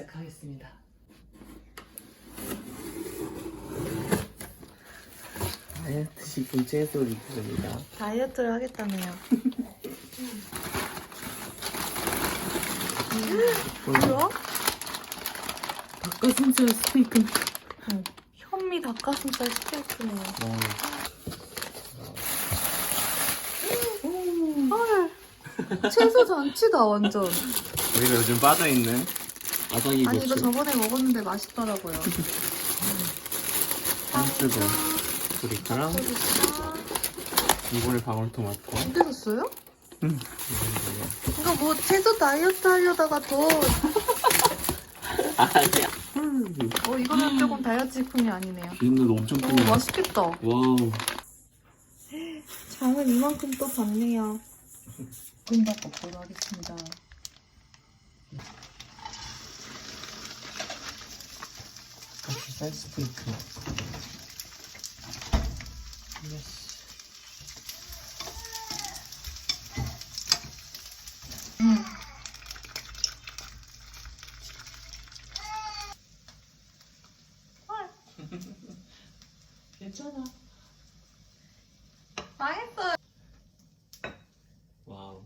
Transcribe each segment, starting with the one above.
하겠습니다. 다이어트식 채소 리뷰입니다. 다이어트를 하겠다네요. 뭐야? 닭가슴살 스테이크. 현미 닭가슴살 스테이크네요. 헐. 채소 잔치다 완전. 우리가 요즘 빠져있는 아삭이 아니 이거 고추. 저번에 먹었는데 맛있더라고요. 한스고 브리카랑 이번에 방울토마토. 어디 샀어요? 음. 이거 뭐 채소 다이어트 하려다가 더. 아니야. 어 이거는 조금 다이어트 식품이 아니네요. 기름도 엄청 오 크네. 맛있겠다. 와우. 장은 이만큼 또 받네요. 볶음밥 먹도록 하겠습니다. 예스. 음. 괜찮아. 맛있어요. 와우.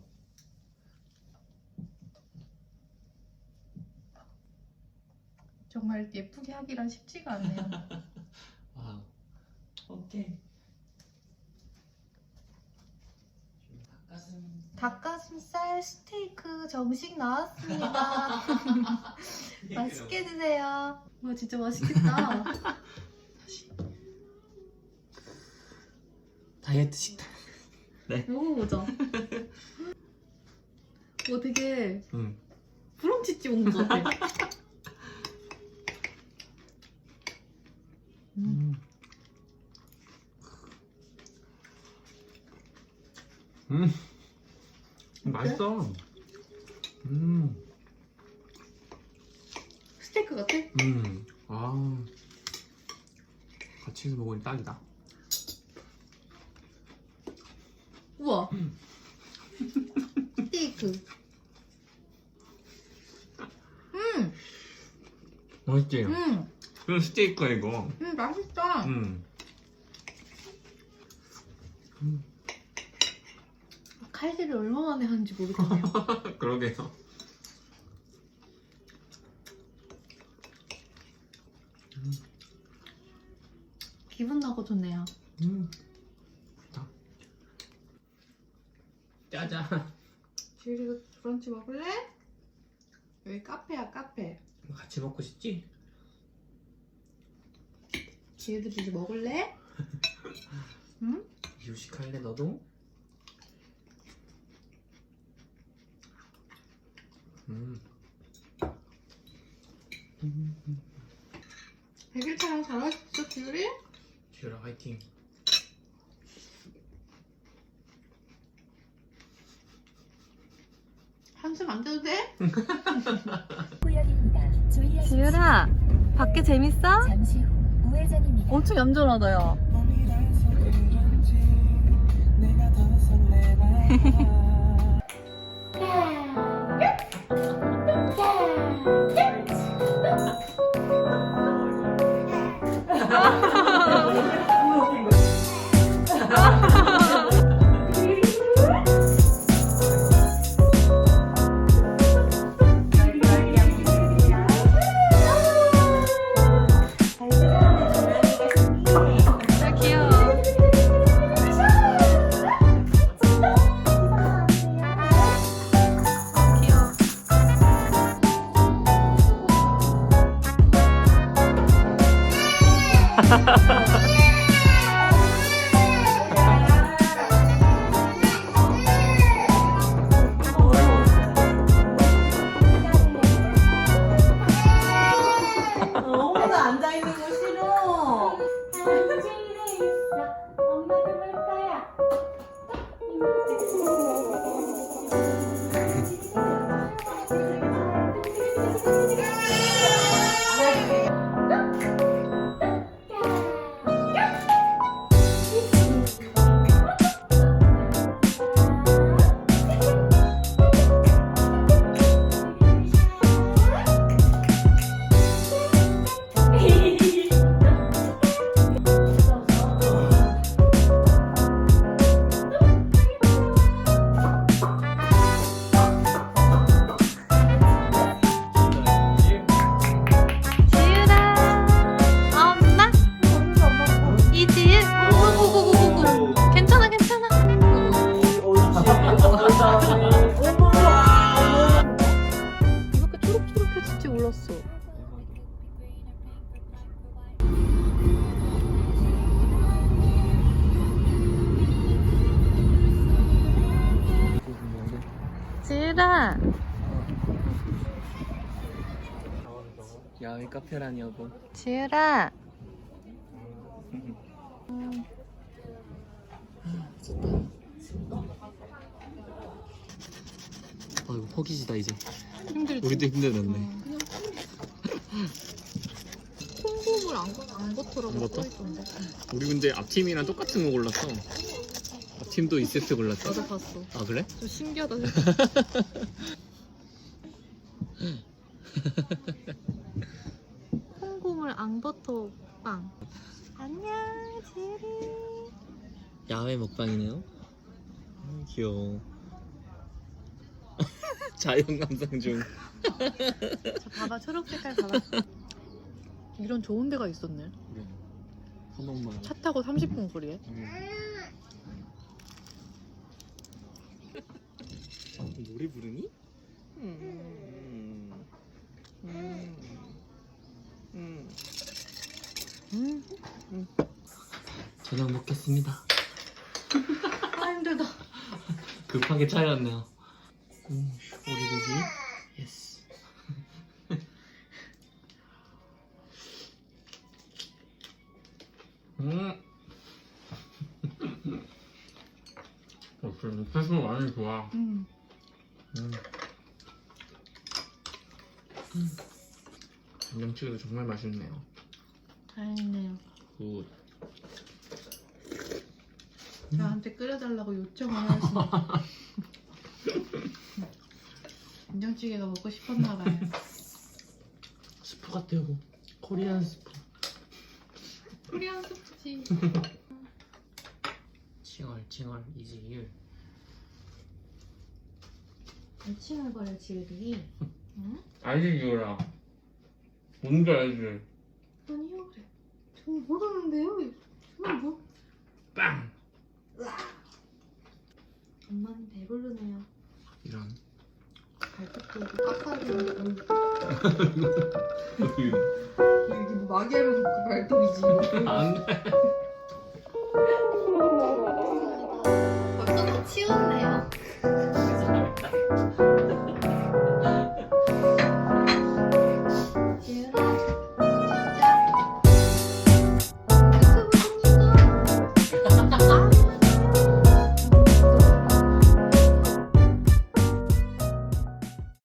정말 예쁘게 하기란 쉽지가 않네요. 와우. 오케이. 닭가슴. 닭가슴살 스테이크 정식 나왔습니다. 맛있게 드세요. 와 진짜 맛있겠다. 다이어트 식단. 먹어보자. 와 되게 응. 브런치집 온 것 같아. 음. 맛있어. 음. 스테이크 같아? 음. 아. 같이 해서 먹으니 딱이다. 우와. 스테이크. 음, 맛있지? 음, 이건 스테이크야 이거. 음 맛있다. 음. 칼질을 얼마 만에 하는지 모르겠네요. 그러게요. 기분 나고 좋네요. 음. 좋다. 짜잔. 지율이도 브런치 먹을래? 여기 카페야 카페. 같이 먹고 싶지? 지율이도 이제 먹을래? 응? 유식할래 너도? 음. 100일 촬영 잘하셨어 지율이? 지율아 화이팅. 한숨 안 떼도 돼? 지율아 밖에 재밌어? 잠시 후 우회전입니다. 엄청 얌전하다 야 감사합니다. 야외 카페라니여고. 지율아. 아 이거 허기지다 이제. 힘들지. 우리도 힘들었네. 콩고물 안, 안 버터라고 안 버터? 써있던데. 우리 근데 앞팀이랑 똑같은 거 골랐어. 앞팀도 2세트 골랐어. 나도 봤어. 아 그래? 좀 신기하다. 콩고물 앙버터 빵. 안녕, 지율이. 야외 먹방이네요. 음, 귀여워. 자연 감상 중. 저 봐봐, 초록 색깔 봐봐. 이런 좋은 데가 있었네. 한 번만. 차 타고 30분 거리에. 노래 부르니? 음. 음. 음. 음. 저녁 먹겠습니다. 아, 힘들다. 급하게 차였네요. 음, 오리고기. 예스. 음. 역시 패스 많이 좋아. 음. 음. 된 장찌개도 정말 맛있네요. 다행이네요. 굿. 저한테 끓여달라고 요청을 하시네. 된장찌개가 먹고 싶었나 봐요. 스프 같아요. 코리안 스프. 코리안 소프지. 칭얼 칭얼 이지율. 칭얼 거려 지율이. 응? 알지 유라. 뭔지 알지? 아니요 그래. 저는 모르는데요. 저는 뭐? 빵. 엄마는 배부르네요. 이런. 발톱도 이렇게 깎아야 되는데. 이게 뭐 마개로 그 발톱이지. 안 돼.